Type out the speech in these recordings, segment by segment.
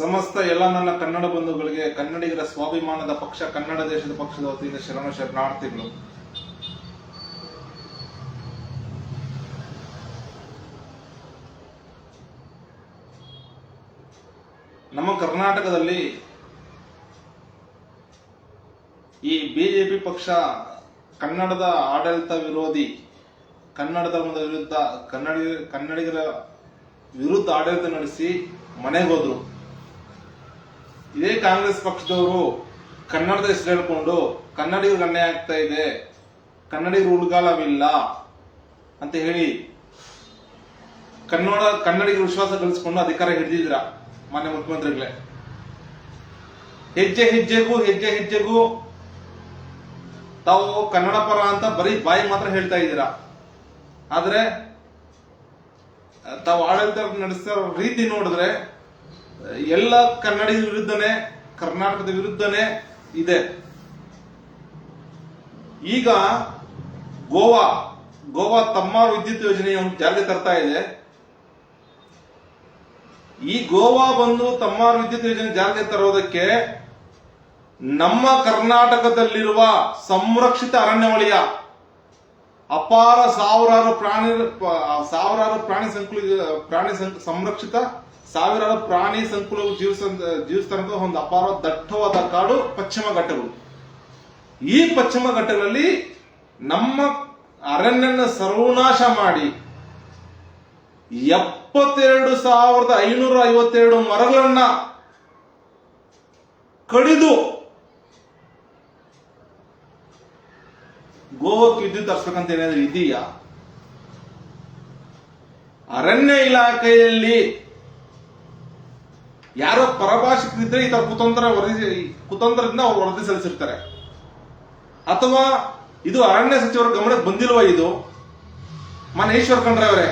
ಸಮಸ್ತ ಎಲ್ಲ ನನ್ನ ಕನ್ನಡ ಬಂಧುಗಳಿಗೆ, ಕನ್ನಡಿಗರ ಸ್ವಾಭಿಮಾನದ ಪಕ್ಷ, ಕನ್ನಡ ದೇಶದ ಪಕ್ಷದ ವತಿಯಿಂದ ಶರಣ ಶರಣಾರ್ಥಿಗಳು. ನಮ್ಮ ಕರ್ನಾಟಕದಲ್ಲಿ ಈ ಬಿಜೆಪಿ ಪಕ್ಷ ಕನ್ನಡದ ಆಡಳಿತ ವಿರೋಧಿ ಕನ್ನಡ ಧರ್ಮದ ವಿರುದ್ಧ, ಕನ್ನಡಿ, ಕನ್ನಡಿಗರ ವಿರುದ್ಧ ಆಡಳಿತ ನಡೆಸಿ ಮನೆಗೆ ಹೋದ್ರು. ಇದೇ ಕಾಂಗ್ರೆಸ್ ಪಕ್ಷದವರು ಕನ್ನಡದ ಹೆಸರು ಹೇಳ್ಕೊಂಡು ಕನ್ನಡಿಗರಿಗೆ ಅನ್ಯಾಯ ಆಗ್ತಾ ಇದೆ. ಕನ್ನಡಿಗರು ಉಳ್ಗಾಲವಿಲ್ಲ ಅಂತ ಹೇಳಿ ಕನ್ನಡ, ಕನ್ನಡಿಗರು ವಿಶ್ವಾಸ ಗಳಿಸ್ಕೊಂಡು ಅಧಿಕಾರ ಹಿಡಿದಿದ್ರ ಮಾನ್ಯ ಮುಖ್ಯಮಂತ್ರಿಗಳೇ. ಹೆಜ್ಜೆ ಹೆಜ್ಜೆಗೂ ಹೆಜ್ಜೆ ಹೆಜ್ಜೆಗೂ ತಾವು ಕನ್ನಡ ಪರ ಅಂತ ಬರೀ ಬಾಯಿ ಮಾತ್ರ ಹೇಳ್ತಾ ಇದ್ದೀರಾ. ಆದ್ರೆ ತಾವು ಆಡಳಿತ ನಡೆಸ್ತಿರೋ ರೀತಿ ನೋಡಿದ್ರೆ ಎಲ್ಲ ಕನ್ನಡ ವಿರುದ್ಧನೇ, ಕರ್ನಾಟಕದ ವಿರುದ್ಧನೇ ಇದೆ. ಈಗ ಗೋವಾ ಗೋವಾ ತಮ್ಮ ವಿದ್ಯುತ್ ಯೋಜನೆಯನ್ನು ಜಾರಿಗೆ ತರ್ತಾ ಇದೆ. ಈ ಗೋವಾ ಬಂದು ತಮ್ಮ ವಿದ್ಯುತ್ ಯೋಜನೆ ಜಾರಿಗೆ ತರೋದಕ್ಕೆ ನಮ್ಮ ಕರ್ನಾಟಕದಲ್ಲಿರುವ ಸಂರಕ್ಷಿತ ಅರಣ್ಯ ವಲಯ, ಅಪಾರ ಸಾವಿರಾರು ಪ್ರಾಣಿ ಸಾವಿರಾರು ಪ್ರಾಣಿ ಸಂಕುಲ, ಪ್ರಾಣಿ ಸಂರಕ್ಷಿತ ಸಾವಿರಾರು ಪ್ರಾಣಿ ಸಂಕುಲವು ಜೀವಿಸ, ಜೀವಿಸ್ತಾರಂತ ಒಂದು ಅಪಾರ ದಟ್ಟವಾದ ಕಾಡು ಪಶ್ಚಿಮ ಘಟ್ಟಗಳು. ಈ ಪಶ್ಚಿಮ ಘಟ್ಟಗಳಲ್ಲಿ ನಮ್ಮ ಅರಣ್ಯನ ಸರ್ವನಾಶ ಮಾಡಿ ಎಪ್ಪತ್ತೆರಡು ಸಾವಿರದ ಐನೂರ ಐವತ್ತೆರಡು ಮರಗಳನ್ನ ಕಡಿದು ಗೋವಕ್ಕೆ ವಿದ್ಯುತ್ ತರಿಸ್ಬೇಕಂತ ಏನಾದ್ರು ಇದೆಯಾ? ಅರಣ್ಯ ಇಲಾಖೆಯಲ್ಲಿ ಯಾರೋ ಪರಭಾಷಿಕರಿದ್ರೆ ಈ ತರ ಕುತಂತ್ರ ವರದಿ ಕುತಂತ್ರದಿಂದ ಅವ್ರು ವರದಿ ಸಲ್ಲಿಸಿರ್ತಾರೆ. ಅಥವಾ ಇದು ಅರಣ್ಯ ಸಚಿವರ ಗಮನಕ್ಕೆ ಬಂದಿಲ್ವಾ ಇದು? ಮನೆ ಈಶ್ವರ್ ಖಂಡ್ರೆ ಅವರೇ,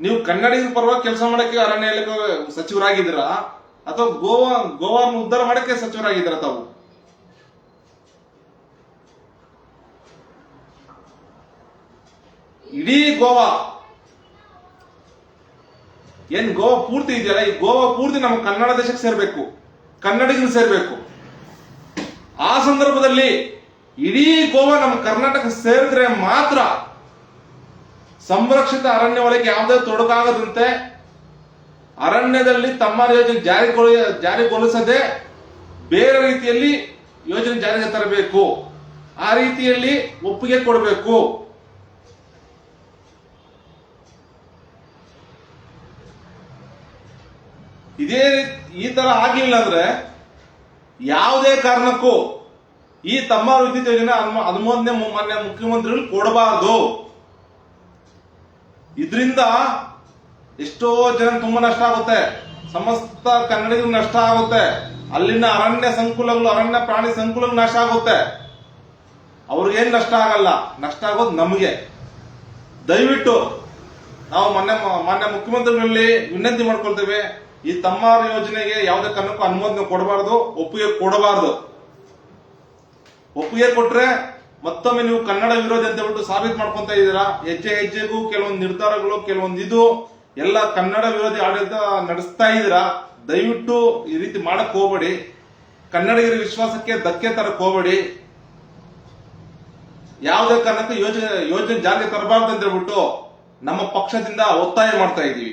ನೀವು ಕನ್ನಡಿಗರ ಪರವಾಗಿ ಕೆಲಸ ಮಾಡಕ್ಕೆ ಅರಣ್ಯ ಇಲಾಖೆ ಸಚಿವರಾಗಿದ್ದೀರಾ? ಅಥವಾ ಗೋವಾ ಗೋವಾನ ಉದ್ಧಾರ ಮಾಡಕ್ಕೆ ಸಚಿವರಾಗಿದ್ದೀರಾ ತಾವು? ಇಡೀ ಗೋವಾ ಏನ್ ಗೋವಾ ಪೂರ್ತಿ ಇದೆಯಲ್ಲ, ಈ ಗೋವಾ ಪೂರ್ತಿ ನಮ್ಮ ಕನ್ನಡ ದೇಶಕ್ಕೆ ಸೇರ್ಬೇಕು, ಕನ್ನಡಿಗರು ಸೇರ್ಬೇಕು. ಆ ಸಂದರ್ಭದಲ್ಲಿ ಇಡೀ ಗೋವಾ ನಮ್ಮ ಕರ್ನಾಟಕ ಸೇರಿದ್ರೆ ಮಾತ್ರ ಸಂರಕ್ಷಿತ ಅರಣ್ಯ ವಲಯಕ್ಕೆ ಯಾವುದೇ ತೊಡಕಾಗದಂತೆ ಅರಣ್ಯದಲ್ಲಿ ತಮ್ಮ ಯೋಜನೆ ಜಾರಿಗೊಳ ಜಾರಿಗೊಳಿಸದೆ ಬೇರೆ ರೀತಿಯಲ್ಲಿ ಯೋಜನೆ ಜಾರಿಗೆ ತರಬೇಕು. ಆ ರೀತಿಯಲ್ಲಿ ಒಪ್ಪಿಗೆ ಕೊಡಬೇಕು. ಇದೇ ಈ ತರ ಆಗಿಲ್ಲ ಅಂದ್ರೆ ಯಾವುದೇ ಕಾರಣಕ್ಕೂ ಈ ತಮ್ಮ ವಿದ್ಯುತ್ ಯೋಜನೆ ಅನುಮ- ಅನುಮೋದನೆ ಮಾನ್ಯ ಮುಖ್ಯಮಂತ್ರಿಗಳು ಕೊಡಬಾರದು. ಇದರಿಂದ ಎಷ್ಟೋ ಜನ ತುಂಬಾ ನಷ್ಟ ಆಗುತ್ತೆ. ಸಮಸ್ತ ಕನ್ನಡಿಗರು ನಷ್ಟ ಆಗುತ್ತೆ. ಅಲ್ಲಿನ ಅರಣ್ಯ ಸಂಕುಲಗಳು, ಅರಣ್ಯ ಪ್ರಾಣಿ ಸಂಕುಲಗಳು ನಾಶ ಆಗುತ್ತೆ. ಅವ್ರಿಗೇನು ನಷ್ಟ ಆಗಲ್ಲ. ನಷ್ಟ ಆಗೋದು ನಮಗೆ. ದಯವಿಟ್ಟು ನಾವು ಮೊನ್ನೆ ಮಾನ್ಯ ಮುಖ್ಯಮಂತ್ರಿಗಳಲ್ಲಿ ವಿನಂತಿ ಮಾಡ್ಕೊಳ್ತೇವೆ. ಈ ತಮ್ಮಾರ ಯೋಜನೆಗೆ ಯಾವುದೇ ಕಾರಣಕ್ಕೂ ಅನುಮೋದನೆ ಕೊಡಬಾರದು, ಒಪ್ಪಿಗೆ ಕೊಡಬಾರದು. ಒಪ್ಪಿಗೆ ಕೊಟ್ರೆ ಮತ್ತೊಮ್ಮೆ ನೀವು ಕನ್ನಡ ವಿರೋಧಿ ಅಂತ ಹೇಳ್ಬಿಟ್ಟು ಸಾಬೀತು ಮಾಡ್ಕೊಂತ ಇದ್ದೀರಾ? ಹೆಜ್ಜೆ ಹೆಜ್ಜೆಗೂ ಕೆಲವೊಂದು ನಿರ್ಧಾರಗಳು, ಕೆಲವೊಂದು ಇದು, ಎಲ್ಲ ಕನ್ನಡ ವಿರೋಧಿ ಆಡಳಿತ ನಡೆಸ್ತಾ ಇದ್ದೀರಾ? ದಯವಿಟ್ಟು ಈ ರೀತಿ ಮಾಡಕ್ ಹೋಗ್ಬೇಡಿ. ಕನ್ನಡಿಗರ ವಿಶ್ವಾಸಕ್ಕೆ ಧಕ್ಕೆ ತರಕ್ ಹೋಗ್ಬೇಡಿ. ಯಾವುದೇ ಕಾರಣಕ್ಕೂ ಯೋಜನೆ ಯೋಜನೆ ಜಾರಿಗೆ ತರಬಾರ್ದು ಅಂತ ಹೇಳ್ಬಿಟ್ಟು ನಮ್ಮ ಪಕ್ಷದಿಂದ ಒತ್ತಾಯ ಮಾಡ್ತಾ ಇದ್ದೀವಿ.